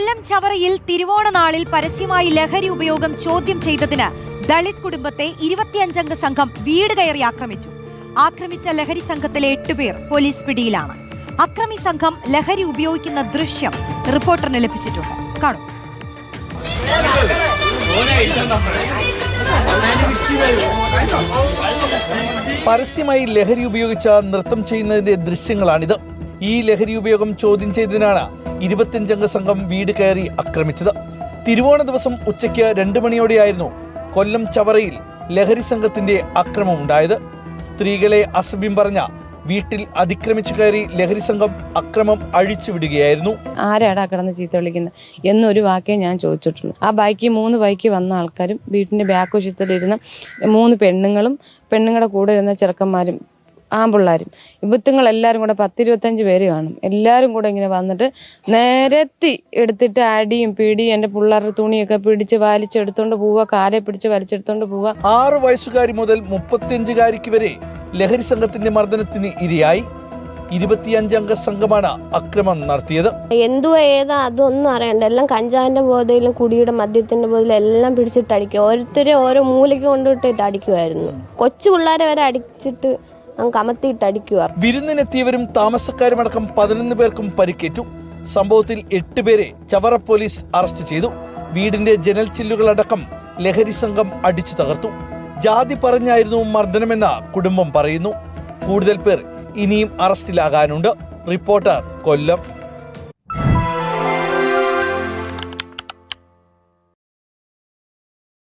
കൊല്ലം ചവറയിൽ തിരുവോണ നാളിൽ പരസ്യമായി ലഹരി ഉപയോഗം ചോദ്യം ചെയ്തതിന് ദളിത് കുടുംബത്തെ ഇരുപത്തിയഞ്ചംഗ സംഘം വീട് കയറി ആക്രമിച്ചു. ആക്രമിച്ച ലഹരി സംഘത്തിലെ എട്ടുപേർ പോലീസ് പിടിയിലാണ്. അക്രമി സംഘം ലഹരി ഉപയോഗിക്കുന്ന ദൃശ്യം റിപ്പോർട്ടറിന് ലഭിച്ചിട്ടുണ്ട്. കാണും. പരസ്യമായി ലഹരി ഉപയോഗിച്ച നൃത്തം ചെയ്യുന്നതിന്റെ ദൃശ്യങ്ങളാണിത്. ഈ ലഹരി ഉപയോഗം ചോദ്യം ചെയ്തതിനാണ് ഇരുപത്തിയഞ്ചംഗ സംഘം വീട് കയറി ആക്രമിച്ചത്. തിരുവോണ ദിവസം ഉച്ചയ്ക്ക് രണ്ടു മണിയോടെയായിരുന്നു കൊല്ലം ചവറയിൽ ലഹരി സംഘത്തിന്റെ അക്രമമുണ്ടായത് സ്ത്രീകളെ അസഭ്യം പറഞ്ഞ വീട്ടിൽ അതിക്രമിച്ചു കയറി ലഹരി സംഘം അക്രമം അഴിച്ചുവിടുകയായിരുന്നു. ആരാടാ കിടന്ന് ചീത്ത വിളിക്കുന്നത് എന്നൊരു വാക്കേ ഞാൻ ചോദിച്ചിട്ടുള്ളൂ. ആ ബൈക്ക് മൂന്ന് ബൈക്ക് വന്ന ആൾക്കാരും വീട്ടിന്റെ ബാക്ക് വശത്തിലിരുന്ന മൂന്ന് പെണ്ണുങ്ങളും പെണ്ണുങ്ങളുടെ കൂടെ ഇരുന്ന ചെറുക്കന്മാരും ആമ്പിള്ളാരും. ഇവത്തുങ്ങൾ എല്ലാവരും കൂടെ പത്തിരുപത്തഞ്ച് പേര് കാണും. എല്ലാവരും കൂടെ ഇങ്ങനെ വന്നിട്ട് നേരത്തി എടുത്തിട്ട് അടിയും പിടിയും എന്റെ പിള്ളേരുടെ തുണിയൊക്കെ പിടിച്ച് വലിച്ചെടുത്തോണ്ട് പോവുക കാലെ പിടിച്ച് വലിച്ചെടുത്തോണ്ട് പോവുക. ആറ് വയസ്സുകാരി മുതൽ മുപ്പത്തിയഞ്ചുകാരിക്ക് വരെ ലഹരി സംഘത്തിന്റെ മർദ്ദനത്തിന് ഇരയായി. ഇരുപത്തിയഞ്ചംഗ സംഘമാണ് അക്രമം നടത്തിയത്. എന്തുവാ ഏതാ? അതൊന്നും അറിയണ്ട. എല്ലാം കഞ്ചാവിന്റെ ബോധയിലും കുടിയുടെ മദ്യത്തിന്റെ ബോധയിലും എല്ലാം പിടിച്ചിട്ട് അടിക്കും ഓരോരുത്തരെ ഓരോ മൂലയ്ക്ക് കൊണ്ടുവിട്ടിട്ട് അടിക്കുമായിരുന്നു കൊച്ചു പിള്ളേരെ വരെ അടിച്ചിട്ട് അങ്ങ് കമത്തിയിട്ട് അടിക്കുക വിരുന്നിനെത്തിയവരും താമസക്കാരുമടക്കം പതിനൊന്ന് പേർക്കും പരിക്കേറ്റു. സംഭവത്തിൽ എട്ട് പേരെ ചവറ പോലീസ് അറസ്റ്റ് ചെയ്തു. വീടിന്റെ ജനൽ ചില്ലുകളടക്കം ലഹരി സംഘം അടിച്ചു തകർത്തു. ജാതി പറഞ്ഞായിരുന്നു മർദ്ദനമെന്ന കുടുംബം പറയുന്നു. കൂടുതൽ പേർ ഇനിയും അറസ്റ്റിലാകാനുണ്ട്. റിപ്പോർട്ടർ കൊല്ലം.